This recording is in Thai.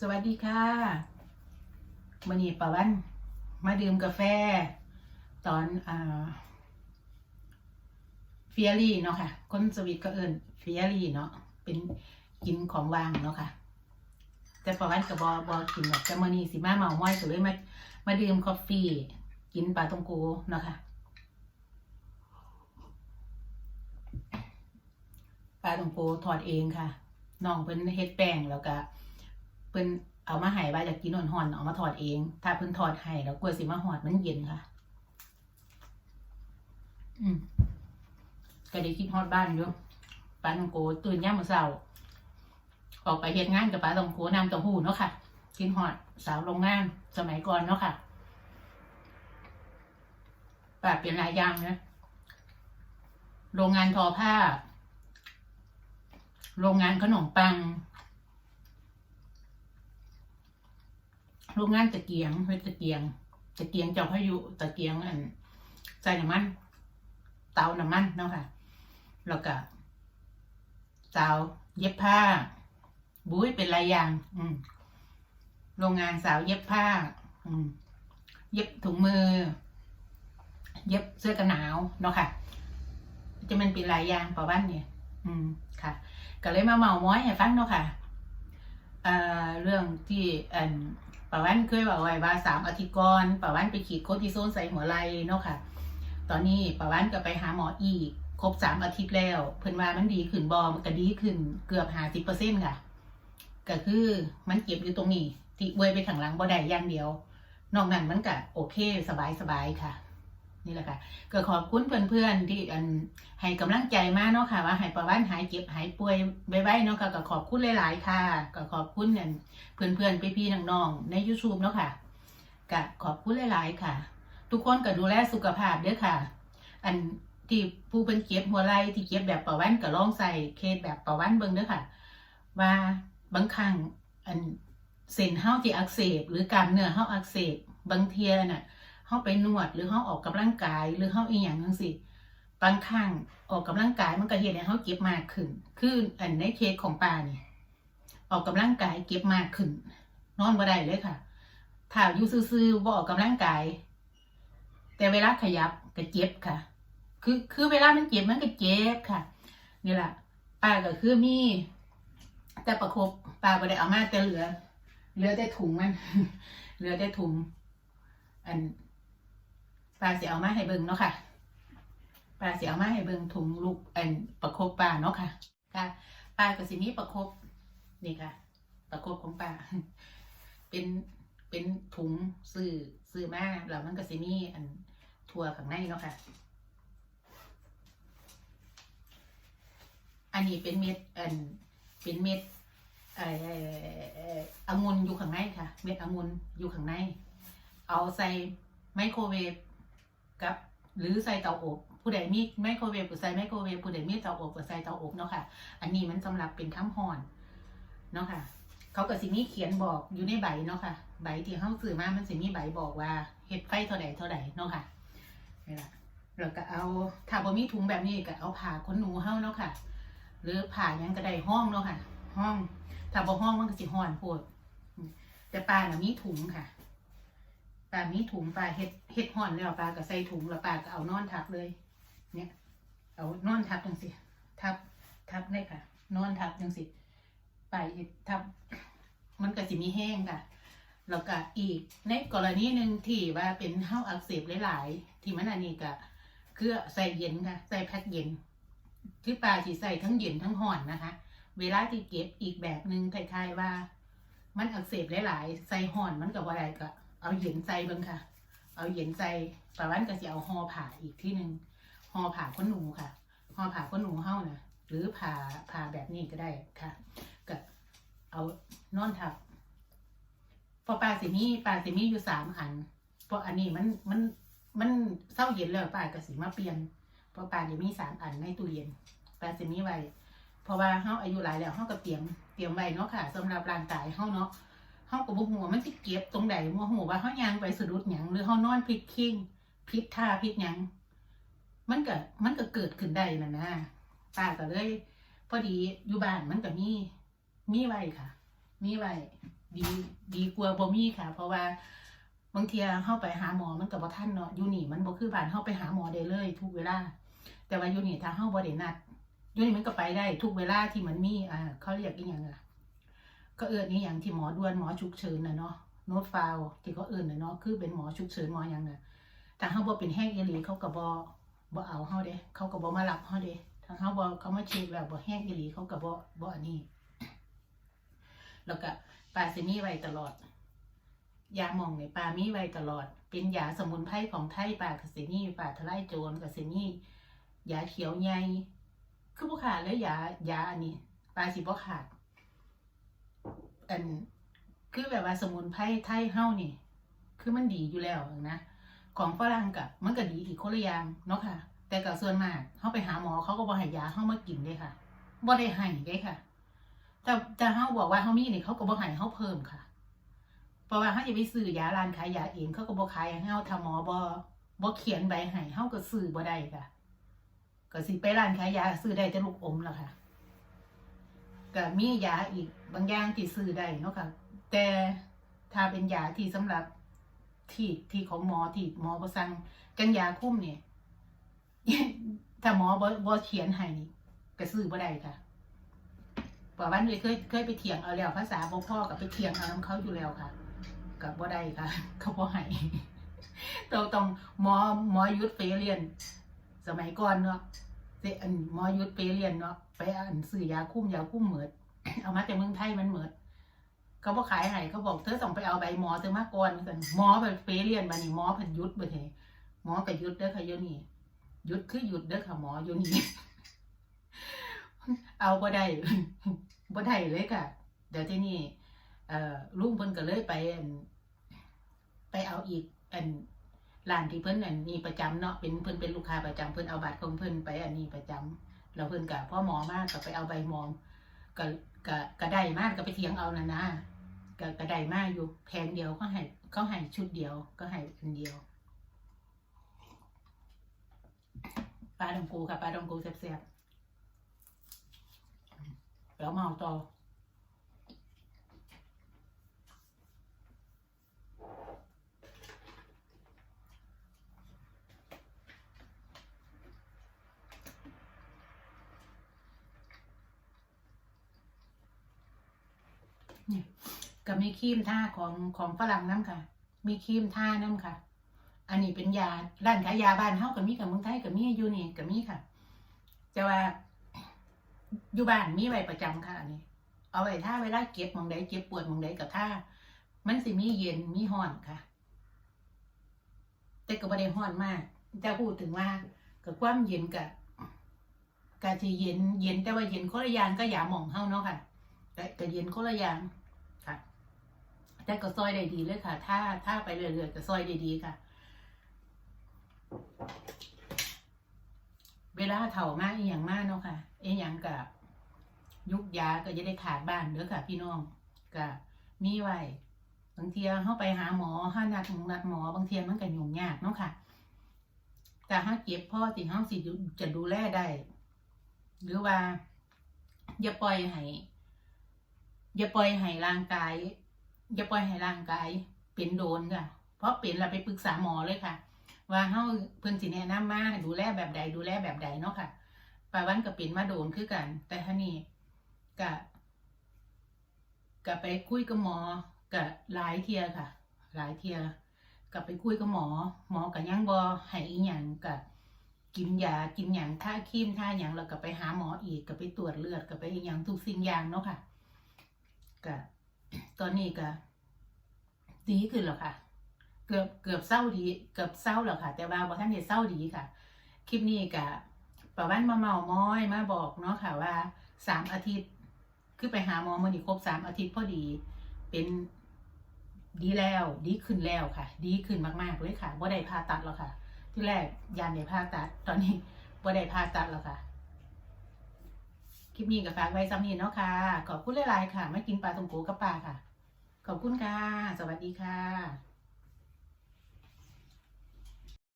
สวัสดีค่ะวันนี้ป้าวัน มาดื่มกาแฟ ตอนอ่าเฟียรี่เนาะค่ะ คนสวีทก็เอิญเฟียรี่เนาะเป็นกินของว่างเนาะค่ะ แต่ป้าวันกับบอบอกินแบบแต่มื่อนี้สิมาเมาม้อยก็เลยมามาดื่มกาแฟกินปลาตองโกเนาะค่ะปลาตองโกทอดเองค่ะน้องเพิ่นเฮ็ดแป้งแล้วก็ พิ่นเอามาให้ว่าอยากกินหอนๆเอามาถอดเอง ถ้าเพิ่นถอดให้แล้วกลัวสิมาหอดมันเย็นค่ะ อืมก็ได้คิดฮอดบ้านอยู่ป้าตองโกตื่นย่ามมื้อเช้าออกไปเฮ็ดงานกับป้าตองโกน้ำต้าหู้เนาะค่ะ กินฮอดสาวโรงงานสมัยก่อนเนาะค่ะป้าเป็นหลายอย่างนะโรงงานทอผ้า โรงงานขนมปัง โรงงานตะเกียงเฮ็ดตะเกียง ตะเกียงเจ้าพายุตะเกียงอันใส่น้ำมัน เตาน้ำมันเนาะค่ะ แล้วก็เตาเย็บผ้า บุ้ยเป็นหลายอย่าง อืมโรงงานสาวเย็บผ้า อืมเย็บถุงมือ เย็บเสื้อกันหนาวเนาะค่ะ จะมันเป็นหลายอย่างป่าบ้านเนี่ย อืมค่ะ ก็เลยมาเมาม้อยให้ฟังเนาะค่ะเอ่อเรื่องที่อัน ป่าวันเคยบอกไว้ว่าสามอาทิตย์ก่อนป่าวันไปขีดโคติโซนใส่หัวไหล่เนาะค่ะ ตอนนี้ป่าวันก็ไปหาหมออีก ครบสามอาทิตย์แล้ว เพิ่นว่ามันดีขึ้นบอมันก็ดีขึ้นเกือบห้าสิบเปอร์เซ็นต์ค่ะ ก็คือมันเก็บอยู่ตรงนี้ที่เวยไปข้างหลังบ่ได้อย่างเดียวนอกนั้นมันก็โอเคสบายสบายค่ะ นี่แหละค่ะก็ขอบคุณเพื่อนๆที่อันให้กำลังใจมากเนาะค่ะ ว่าให้ประวันหายเจ็บหายป่วยไว้ๆเนาะค่ะก็ขอบคุณหลาย ๆ ค่ะ ก็ขอบคุณเนี่ยเพื่อนๆพี่ๆน้องๆใน YouTube เนาะค่ะก็ขอบคุณหลายๆค่ะ ทุกคนก็ดูแลสุขภาพเด้อค่ะ อันที่ผู้เป็นเจ็บหัวไหล่ที่เจ็บแบบประวันก็ลองใส่เคสแบบประวันเบิ่งเด้อค่ะ ว่าบางครั้งอันเส้นเฮาที่อักเสบ หรือกล้ามเนื้อเฮาอักเสบบางเทียน่ะ เฮาไปนวดหรือเฮาออกกำลังกาย หรือเฮาอีหยังจังซี่บางครั้งออกกำลังกายมันก็เฮ็ดให้เฮาเก็บมากขึ้น คืออันในเคสของปาเนี่ยออกกำลังกายเก็บมากขึ้น นอนบ่ได้เลยค่ะถ้าอยู่ซื่อๆบ่ออกกำลังกาย แต่เวลาขยับก็เจ็บค่ะ คือคือเวลามันเจ็บมันก็เจ็บค่ะนี่แหละป้าก็คือมีแต่ประคบปลาไปได้เอามาแต่เหลือ เหลือแต่ถุงมัน เหลือแต่ถุงอัน ปลาเสียเอามาให้เบิ่งเนาะค่ะปลาเสียเอามาให้เบิ่งถุงลูกอันประคบปลาเนาะค่ะค่ะปลาก็สิมีประคบนี่ค่ะ ประคบของปลาเป็นเป็นถุงซื้อซื้อมาแล้วมันก็สิมีอันทั่วข้างในเนาะค่ะ อันนี้เป็นเม็ดอันเป็นเม็ดเอ่อองุ่นอยู่ข้างในค่ะ เม็ดองุ่นอยู่ข้างใน เอาใส่ไมโครเวฟ กับ หรือใส่เตาอบ ผู้ใดมีไมโครเวฟก็ใส่ไมโครเวฟผู้ใดมีเตาอบก็ใส่เตาอบเนาะค่ะ อันนี้มันสำหรับเป็นข้ามห่อนเนาะค่ะ เขาก็สิมีเขียนบอกอยู่ในใบเนาะค่ะ ใบที่เขาซื้อมามันสิมีใบบอกว่าเฮ็ดไฟเท่าใดเท่าใดเนาะค่ะนี่ละแล้วก็เอาถ้าบ่มีถุงแบบนี้ก็เอาผ้าขนหนูเฮาเนาะค่ะ หรือผ่ายังก็ไดห้องเนาะค่ะ ห้อง ถ้าบ่ห้องมันก็สิห้อนโพดแต่ปลาน่ะมีถุงค่ะ ปลามีถุงปลาเฮ็ดเฮ็ดห้อนแล้วปลาก็ใส่ถุงแล้วปลาก็เอานอนทับเลย เนี่ย เอานอนทับจังสิทับทับเลยค่ะ นอนทับจังสิปลาเฮ็ดทับ มันก็สิมีแห้งค่ะแล้วก็อีกในกรณีหนึ่งที่ว่าเป็นเห้าอักเสบหลาย ๆ ที่มันอันนี้ก็คือใส่เย็นค่ะ ใส่แพ็คเย็น คือปลาที่ใส่ทั้งเย็นทั้งห่อนนะคะ เวลาที่เก็บอีกแบบหนึ่งคล้ายๆว่า มันอักเสบหลาย ๆ ใส่ห่อนมันกับอะไรก็ เอาเย็นใส่เบิ่งค่ะ เอาเย็นใส่ปลาวันก็จะเอาห่อผ่าอีกที่หนึ่งห่อผ่าขนหนูค่ะห่อผ่าขนหนูเฮ้านะหรือผ่าผ่าแบบนี้ก็ได้ค่ะก็เอานอนทับพอปลาสิมีปลาสิมีอยู่สามอันเพราะอันนี้มันมันมันเศร้าเย็นแล้วปลาก็สิมาเปลี่ยนเพราะปลาเดี๋ยวมีสามอันในตู้เย็นปลาสิมีไว้เพราะว่าเฮาอายุหลายแล้วเฮาก็เตรียมเตรียมไว้เนาะค่ะสำหรับร่างกายเฮาเนาะ เฮาก็บ่ฮู้ว่ามันสิเก็บตรงใดบ่ฮู้ว่าเฮายางไปสะดุดหยังหรือเฮานอนพลิกคิงผิดท่าผิดหยังมันก็มันก็เกิดขึ้นได้นั่นนะป้าก็เลย พอดีอยู่บ้านมันก็มีมีไว้ค่ะ มีไว้ดีดีกว่าบ่มีค่ะ เพราะว่าบางทีเฮาไปหาหมอมันก็บ่ทันเนาะอยู่นี่มันบ่คือบ้านเฮาไปหาหมอได้เลย ทุกเวลา แต่ว่าอยู่นี่ถ้าเฮาบ่ได้นัดอยู่นี่มันก็ไปได้ทุกเวลาที่มันมีอ่าเขาเรียกอีหยังอะ ก็เอิ้นอีหยังที่หมอด่วนหมอฉุกเฉินน่ะเนาะโน้ตฟาวที่เขาเอิ้นน่ะเนาะคือเป็นหมอฉุกเฉินหมอหยังน่ะถ้าเฮาบ่เป็นแห้งอีหลีเขาก็บ่บ่เอาเฮาเด้เขาก็บ่มารับเฮาเด้ถ้าเฮาบ่เขามาเช็คแล้วบ่แห้งอีหลีเขาก็บ่บ่อันนี้ แล้วก็ปลาสิมีไว้ตลอด ยาหมองเนี่ยปลามีไว้ตลอด เป็นยาสมุนไพรของไทยปลากระสินี่ปลาทลายโจรกระสินี่ยาเขียวใหญ่คือบ่ขาดเลยยายาอันนี้ปลาสิบ่ขาด อันคือแบบว่าสมุนไพรไทยเฮานี่ คือมันดีอยู่แล้วนะของฝรั่งกับมันก็ดีอีกคนละอย่างเนาะค่ะ แต่ก็ส่วนมากเฮาไปหาหมอเขาก็บ่ให้ยาเฮามากินเด้ค่ะบ่ได้ให้เด้ค่ะ แต่แต่เฮาบอกว่าเฮามีเนี่ยเขาก็บ่ให้เฮาเพิ่มค่ะ เพราะว่าเฮาจะไปซื้อยาร้านขายยาเองเขาก็บ่ขายให้เฮาถ้าหมอบ่บ่เขียนใบให้เฮาก็ซื้อบ่ได้ค่ะ ก็สิไปร้านขายยาซื้อได้แต่ลูกอมล่ะค่ะ ก็มียาอีกบางอย่างที่ซื้อได้เนาะค่ะ แต่ถ้าเป็นยาที่สำหรับที่ที่ของหมอที่หมอบ่สั่งกันยาคุ้มเนี่ยถ้าหมอบ่บ่เขียนให้นี่ก็ซื้อบ่ได้ค่ะเพราะวันนี้เคยเคยไปเถียงเอาแล้วภาษาบ่พ่อกับไปเถียงเอาน้ำเขาอยู่แล้วค่ะ กับบ่ได้ค่ะ เขาบ่ให้ต้องต้องหมอหมอยุทธไปเรียน สมัยก่อนเนาะ เสอันหมอยุทธไปเรียนเนาะไปอ่านซื้อยาคุ้มยาคุ้มเหมิดเอามาจากเมืองไทยมันเหมิดเขาบอกขายให้เขาบอกเธอต้องไปเอาใบหมอเธอมาก่อนกันหมอไปไปเรียนมานี่หมอเพันยุดไปเลยหมอกับยุดเด้อค่ะโยนี่ยุดคือหยุดเด้อค่ะหมอโยนี่เอาบ่ได้บ่ได้เลยค่ะ เดี๋ยวที่นี่เอ่อลุงเพิ่นก็เลยไป ไปเอาอีกอัน ร้านที่เพิ่นอันนี้ประจำเนาะเป็นเพิ่นเป็นลูกค้าประจำเพิ่นเอาบัตรของเพิ่นไปอันนี้ประจำแล้วเพิ่นก็พ่อหมอมากก็ไปเอาใบหมอก็ก็ก็ได้มากก็ไปเถียงเอานะนะก็ก็ได้มากอยู่แพงเดียวก็ให้เขาให้ชุดเดียวก็ให้อันเดียวปลาดองกูค่ะปลาดองกูแซ่บๆแล้วเมาต่อ ก็มีครีมท่าของของฝรั่งน้ำค่ะ มีครีมท่าน้ำค่ะ อันนี้เป็นยาร้านขายยาบ้านเฮากับมีกับเมืองไทยกับมีอยู่นี่กับมีค่ะ แต่ว่าอยู่บ้านมีไว้ประจำค่ะอันนี้ เอาไว้ท่าเวลาเก็บมองใดเจ็บปวดมองใดกับท่ามันสิมีเย็นมีห้อนค่ะ แต่ก็บ่ได้ห้อนมากจะพูดถึงว่ากับความเย็นกับกาจะเย็นเย็นแต่ว่าเย็นคนละอยางก็อย่ามองเฮาเนาะค่ะ แต่แต่เย็นคนละอย่างค่ะ แต่ก็ซอยได้ดีเลยค่ะ ถ้าถ้าไปเรื่อยๆก็ซอยได้ดีค่ะ เวลาเถ่ามากอีหยังมากเนาะค่ะ เอีหยังกับยุกยาก็จะได้ขาดบ้านเด้อค่ะ พี่น้องก็มีไว้บางเทีเข้าไปหาหมอห้านัดนัดหมอบางเทีมันก็ยุ่งยากเนาะค่ะ แต่ถ้าเก็บพ่อสิเฮาสิจะดูแลได้ หรือว่า อย่าปล่อยให้ อย่าปล่อยให้ร่างกาย อย่าปล่อยให้ร่างกายเป็นโดนค่ะ เพราะเป็นเราไปปรึกษาหมอเลยค่ะ ว่าเฮาเพิ่นสิแนะนำมาดูแลแบบใดดูแลแบบใดเนาะค่ะปาวันก็เป็นมาโดนคือกัน แต่ท่านี่ก็ก็ไปคุยกับหมอก็หลายเทียค่ะ หลายเทียก็ไปคุยกับหมอ หมอก็ยังบ่ให้อีหยังก็กินยากินหยังท่าครีมท่าหยังแล้วก็ไปหาหมออีกก็ไปตรวจเลือดก็ไปอีหยังทุกสิ่งอย่างเนาะค่ะ ก็ตอนนี้ก็ดีขึ้นแล้วค่ะ เกือบเกือบเศร้าดี เกือบเศร้าแล้วค่ะ แต่ว่าบ่ท่านเห็นเศร้าดีค่ะ คลิปนี้ก็ประวันมาเมาม้อยมาบอกเนาะค่ะว่าสามอาทิตย์คือไปหาหมอมื่อนี้ครบสามอาทิตย์พอดี เป็นดีแล้วดีขึ้นแล้วค่ะ ดีขึ้นมากๆเลยค่ะบ่าได้ผ่าตัดแล้วค่ะ ที่แรกยานได้ผ่าตัดตอนนี้บ่าได้ผ่าตัดแล้วค่ะ คลิปนี้ก็ฝากไว้ซ้ำนี้เนาะค่ะ ขอบคุณหลายๆค่ะ ไม่กินปลาตรงโกกับปลาค่ะ ขอบคุณค่ะ สวัสดีค่ะ